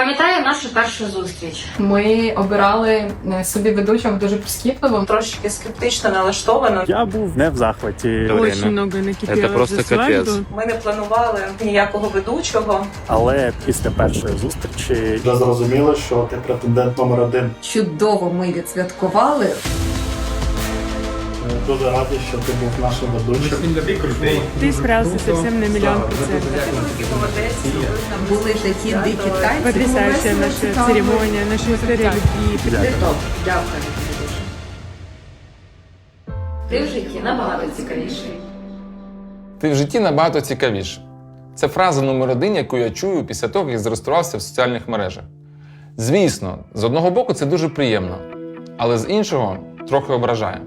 Пам'ятаю нашу першу зустріч. Ми обирали е, собі ведучого дуже прискіпливо. трошечки скептично налаштовано. Я був не в захваті, Дуже много накипело Це просто капець. Ми не планували ніякого ведучого. але після першої зустрічі вже зрозуміло, що ти претендент номер один. Чудово ми відсвяткували. Дуже радий, що ти був нашим ведучим. Ты справился совсем на миллион процентов. Молодець. Були такі дикі танці. Потрясающая Було наша церемония, наша история любви. Ти топ. Дякую. Ти в житті набагато цікавіший. Ти в житті набагато цікавіше. Це фраза номер один, яку я чую після того, як зареєструвався в соціальних мережах. Звісно, з одного боку це дуже приємно, але з іншого трохи ображає.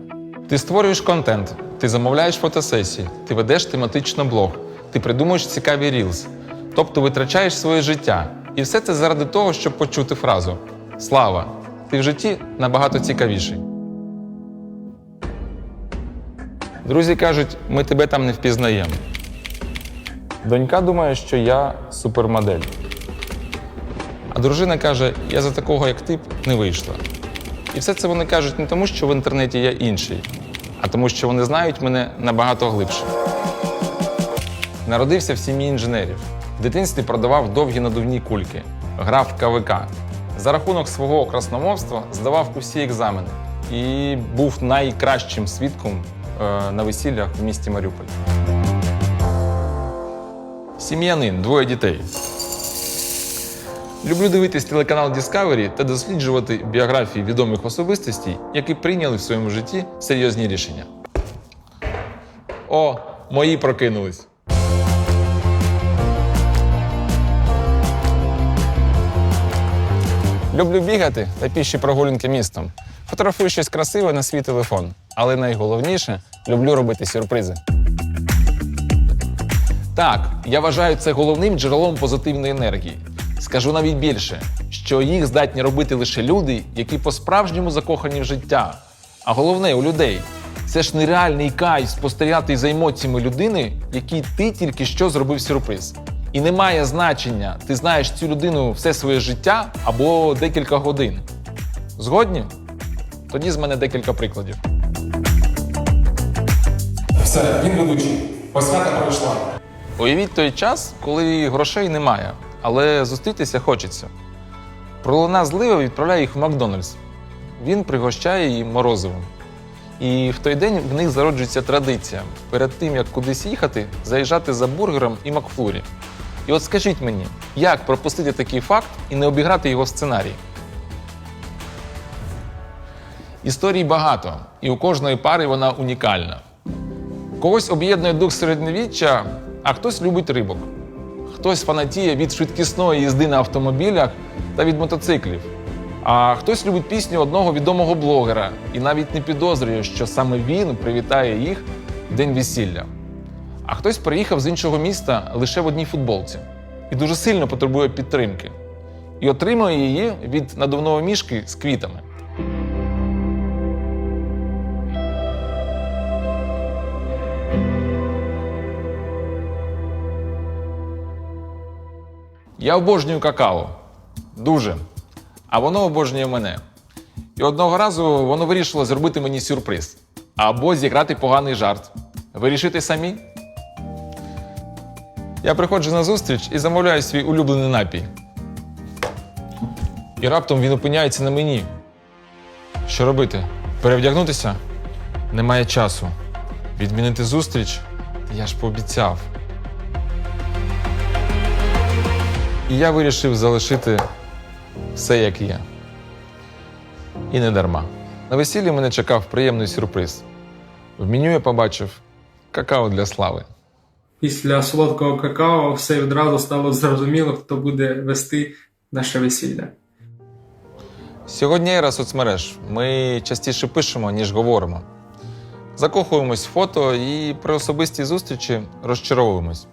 Ти створюєш контент, ти замовляєш фотосесії, ти ведеш тематично блог, ти придумуєш цікаві рілз, тобто витрачаєш своє життя. І все це заради того, щоб почути фразу Слава! Ти в житті набагато цікавіший. Друзі кажуть, ми тебе там не впізнаємо. Донька думає, що я супермодель. А дружина каже: я за такого, як ти, не вийшла. І все це вони кажуть не тому, що в інтернеті я інший, а тому, що вони знають мене набагато глибше. Народився в сім'ї інженерів. В дитинстві продавав довгі надувні кульки, грав КВК. За рахунок свого красномовства здавав усі екзамени і був найкращим свідком е, на весіллях в місті Маріуполь. Сім'янин, двоє дітей. Люблю дивитись телеканал Discovery та досліджувати біографії відомих особистостей, які прийняли в своєму житті серйозні рішення. О, мої прокинулись. Люблю бігати та піші прогулянки містом. Фотографую щось красиве на свій телефон. Але найголовніше люблю робити сюрпризи. Так, я вважаю це головним джерелом позитивної енергії. Скажу навіть більше, що їх здатні робити лише люди, які по-справжньому закохані в життя. А головне у людей. Це ж нереальний кайф спостерігати за емоціями людини, якій ти тільки що зробив сюрприз. І не має значення, ти знаєш цю людину все своє життя або декілька годин. Згодні? Тоді з мене декілька прикладів. Все, він ведучий. Посвята пройшла. Уявіть той час, коли грошей немає, але зустрітися хочеться. Пролуна злива відправляє їх в Макдональдс. Він пригощає її морозивом. І в той день в них зароджується традиція перед тим, як кудись їхати, заїжджати за бургером і Макфлурі. І от скажіть мені, як пропустити такий факт і не обіграти його сценарій? Історій багато, і у кожної пари вона унікальна. Когось об'єднує дух середньовіччя, а хтось любить рибок. Хтось фанатіє від швидкісної їзди на автомобілях та від мотоциклів. А хтось любить пісню одного відомого блогера і навіть не підозрює, що саме він привітає їх в день весілля. А хтось приїхав з іншого міста лише в одній футболці і дуже сильно потребує підтримки. І отримує її від надувного мішки з квітами. Я обожнюю какао. Дуже. А воно обожнює мене. І одного разу воно вирішило зробити мені сюрприз. Або зіграти поганий жарт. Вирішити самі. Я приходжу на зустріч і замовляю свій улюблений напій. І раптом він опиняється на мені. Що робити? Перевдягнутися? Немає часу. Відмінити зустріч? Я ж пообіцяв. І я вирішив залишити все як є. І не дарма. На весіллі мене чекав приємний сюрприз. В меню я побачив какао для слави. Після солодкого какао все відразу стало зрозуміло, хто буде вести наше весілля. Сьогодні ера соцмереж. Ми частіше пишемо, ніж говоримо. Закохуємось в фото і при особистій зустрічі розчаровуємось.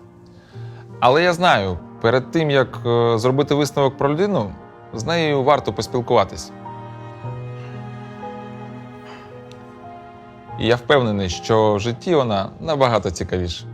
Але я знаю, перед тим як е, зробити висновок про людину, з нею варто поспілкуватись. І я впевнений, що в житті вона набагато цікавіша.